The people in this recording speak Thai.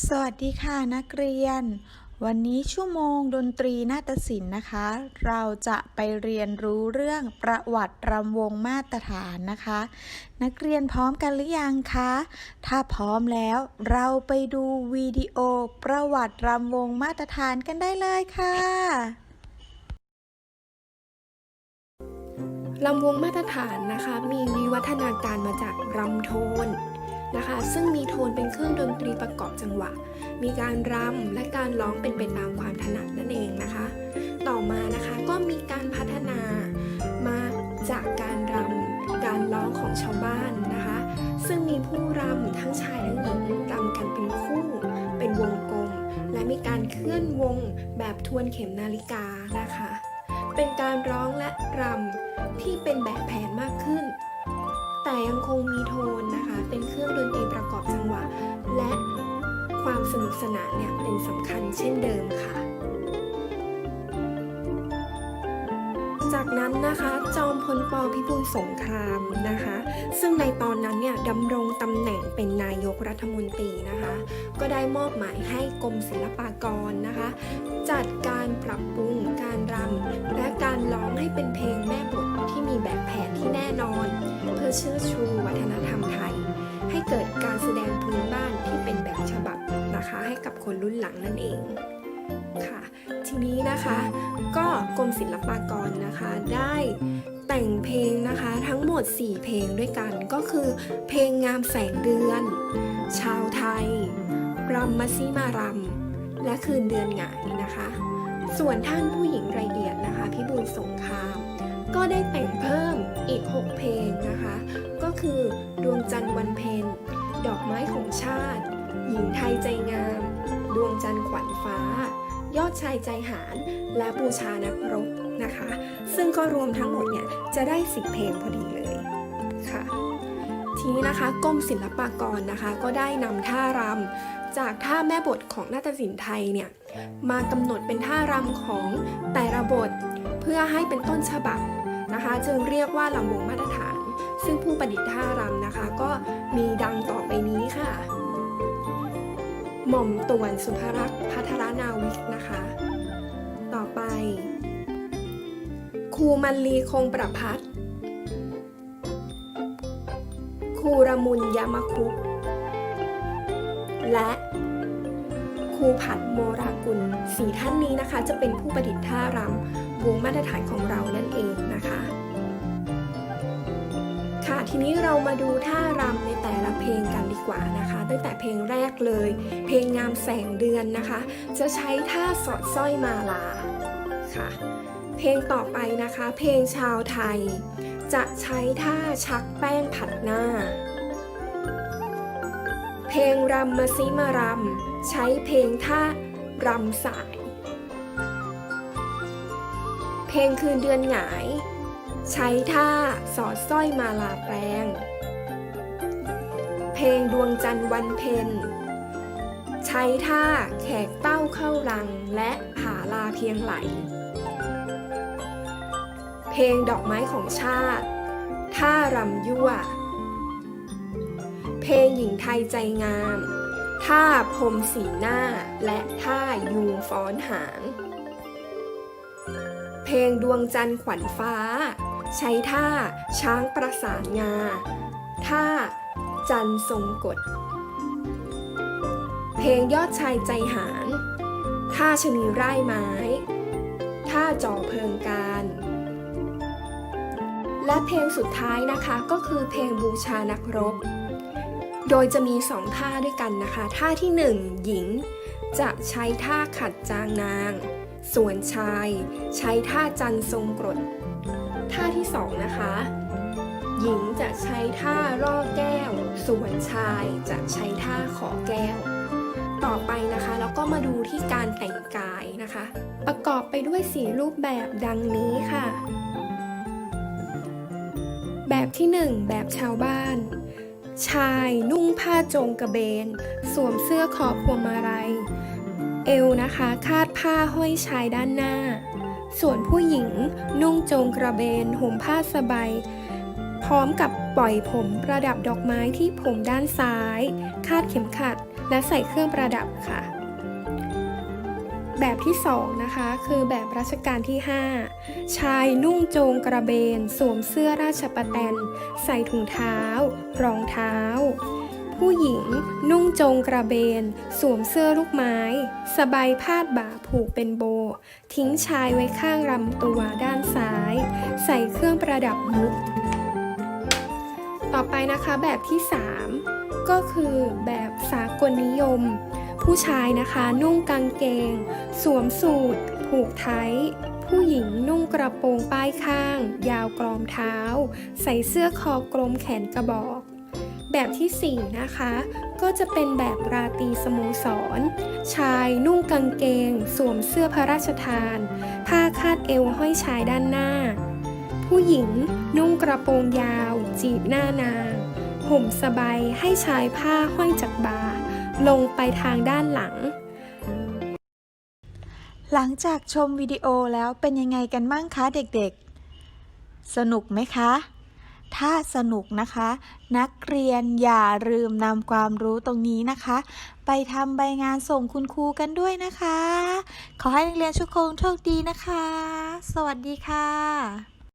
สวัสดีค่ะนักเรียน วันนี้ชั่วโมงดนตรีนาฏศิลป์นะคะ เราจะไปเรียนรู้เรื่องประวัติรำวงมาตรฐานนะคะ นักเรียนพร้อมกันหรือยังคะ ถ้าพร้อมแล้วเราไปดูวิดีโอประวัติรำวงมาตรฐานกันได้เลยค่ะลำวงมาตรฐานนะคะ มีวิวัฒนาการมาจากรำโทน นะคะ ซึ่งมีโทนเป็นเครื่องดนตรีประกอบจังหวะ มีการรำและการร้องเป็นไปตามความถนัดนั่นเองนะคะ ต่อมานะคะก็มีการพัฒนามาจากการรำการร้องของชาวบ้านนะคะ ซึ่งมีผู้รำทั้งชายทั้งหญิงรำกันเป็นคู่เป็นวงกลม และมีการเคลื่อนวงแบบทวนเข็มนาฬิกานะคะ เป็นการร้องและรำที่เป็นแบบแผนมากขึ้น แต่ยังคงมีโทนนะคะ เป็นเครื่องดนตรีประกอบจังหวะ และความสนุกสนานเนี่ยเป็นสำคัญเช่นเดิมค่ะ จากนั้นนะคะ จอมพลปพิบูลสงครามนะคะ ซึ่งในตอนนั้นเนี่ยดำรงตำแหน่งเป็นนายกรัฐมนตรีนะคะ ก็ได้มอบหมายให้กรมศิลปากรนะคะ จัดการปรับปรุงการรำและการร้องให้เป็นเพลงแม่บทที่มีแบบแผน เพื่อชิดชูวัฒนธรรมไทย ให้เกิดการแสดงพื้นบ้านที่เป็นแบบฉบับนะคะให้กับคนรุ่นหลังนั่นเองค่ะ ทีนี้นะคะก็กรมศิลปากรนะคะได้แต่งเพลงนะคะทั้งหมด 4 เพลงด้วยกันก็คือ เพลงงามแสงเดือน ชาวไทยรำมัซิมารำและคืนเดือนหงายนะคะ ส่วนท่านผู้หญิงละเอียดนะคะพิบูลสงคราม ก็ได้แต่งเพิ่มอีก 6 เพลงนะคะ ก็คือดวงจันทร์วันเพ็ญดอกไม้ของชาติ หญิงไทยใจงาม ดวงจันทร์ขวัญฟ้า ยอดชายใจหาร และบูชานักรบนะคะ ซึ่งก็รวมทั้งหมดเนี่ยจะได้ 10 เพลงพอดีเลยค่ะทีนี้นะคะกรมศิลปากรนะคะ ก็ได้นำท่ารำจากท่าแม่บทของนาฏศิลป์ไทยเนี่ยมากำหนดเป็นท่ารำของแต่ละบท เพื่อให้เป็นต้นฉบับ นะคะ จึงเรียกว่าลำวงมาตรฐาน ซึ่งผู้ประดิษฐ์ท่ารำนะคะ ก็มีดังต่อไปนี้ค่ะ หม่อมตวนสุภรักษ์พัทรนาวิกนะคะ ต่อไป ครูมันลีคงประพัฒน์ครูระมุนยามคุกและครูผัดโมรากุลสี่ท่านนี้นะคะ จะเป็นผู้ประดิษฐ์ท่ารำ วงมาตรฐานของเรานั่นเองนะคะ ค่ะทีนี้เรามาดูท่ารำในแต่ละเพลงกันดีกว่านะคะ ตั้งแต่เพลงแรกเลย เพลงงามแสงเดือนนะคะ จะใช้ท่าสอดสร้อยมาลาค่ะ เพลงต่อไปนะคะ เพลงชาวไทย จะใช้ท่าชักแป้งผัดหน้า เพลงรำมาซิมารำใช้เพลงท่ารำสา เพลงคืนเดือนหงาย ใช้ท่าสอดสร้อยมาลาแปลง เพลงดวงจันทร์วันเพ็ญ ใช้ท่าแขกเต้าเข้ารังและผาลาเพียงไหล เพลงดอกไม้ของชาติ ท่ารำยั่ว เพลงหญิงไทยใจงาม ท่าพรมสีหน้าและท่ายูงฟ้อนหาง ลงดวงจันทร์ขวัญฟ้า ใช้ท่าช้างประสานงา ท่าจันทรงกฎเพลงยอดชายใจหารท่าชะนีไร่ไม้ ท่าจ่อเพิงการ และเพลงสุดท้ายนะคะก็คือเพลงบูชานักรบ โดยจะมีสองท่าด้วยกันนะคะ ท่าที่หนึ่งหญิง จะใช้ท่าขัดจางนาง ส่วนชาย ใช้ท่าจันทรงกรด ท่าที่สองนะคะ หญิงจะใช้ท่าล่อแก้ว ส่วนชายจะใช้ท่าขอแก้ว ต่อไปนะคะแล้วก็มาดูที่การแต่งกายนะคะ ประกอบไปด้วยสีรูปแบบดังนี้ค่ะ แบบที่หนึ่งแบบชาวบ้านชายนุ่งผ้าโจงกระเบน สวมเสื้อคอพวงมาลัย เอวนะคะคาดผ้าห้อยชายด้านหน้า ส่วนผู้หญิงนุ่งโจงกระเบนห่มผ้าสบายพร้อมกับปล่อยผมประดับดอกไม้ที่ผมด้านซ้าย คาดเข็มขัด และใส่เครื่องประดับค่ะ แบบที่สองนะคะคือแบบรัชกาลที่ 5 ชายนุ่งโจงกระเบน สวมเสื้อราชประแตน ใส่ถุงเท้า รองเท้า ผู้หญิง นุ่งจงกระเบน สวมเสื้อลูกไม้ สบายพาดบ่าผูกเป็นโบ ทิ้งชายไว้ข้างลำตัวด้านซ้าย ใส่เครื่องประดับมุก ต่อไปนะคะแบบที่ 3 ก็คือแบบสากลนิยม ผู้ชายนะคะนุ่งกางเกง สวมสูทผูกไทยผู้หญิงนุ่งกระโปรงป้ายข้าง ยาวกรอมเท้า ใส่เสื้อคอกลมแขนกระบอก แบบที่ 4 นะคะ ก็จะเป็นแบบราตีสโมสร ชายนุ่งกางเกง สวมเสื้อพระราชทาน ผ้าคาดเอวห้อยชายด้านหน้า ผู้หญิงนุ่งกระโปรงยาว จีบหน้านาง ห่มสบายให้ชายผ้าห้อยจากบ่า ลงไปทางด้านหลัง หลังจากชมวิดีโอแล้วเป็นยังไงกันบ้างคะเด็กๆ สนุกไหมคะ ถ้าสนุกนะคะ นักเรียนอย่าลืมนำความรู้ตรงนี้นะคะ ไปทำใบงานส่งคุณครูกันด้วยนะคะ ขอให้นักเรียนทุกคนโชคดีนะคะ สวัสดีค่ะ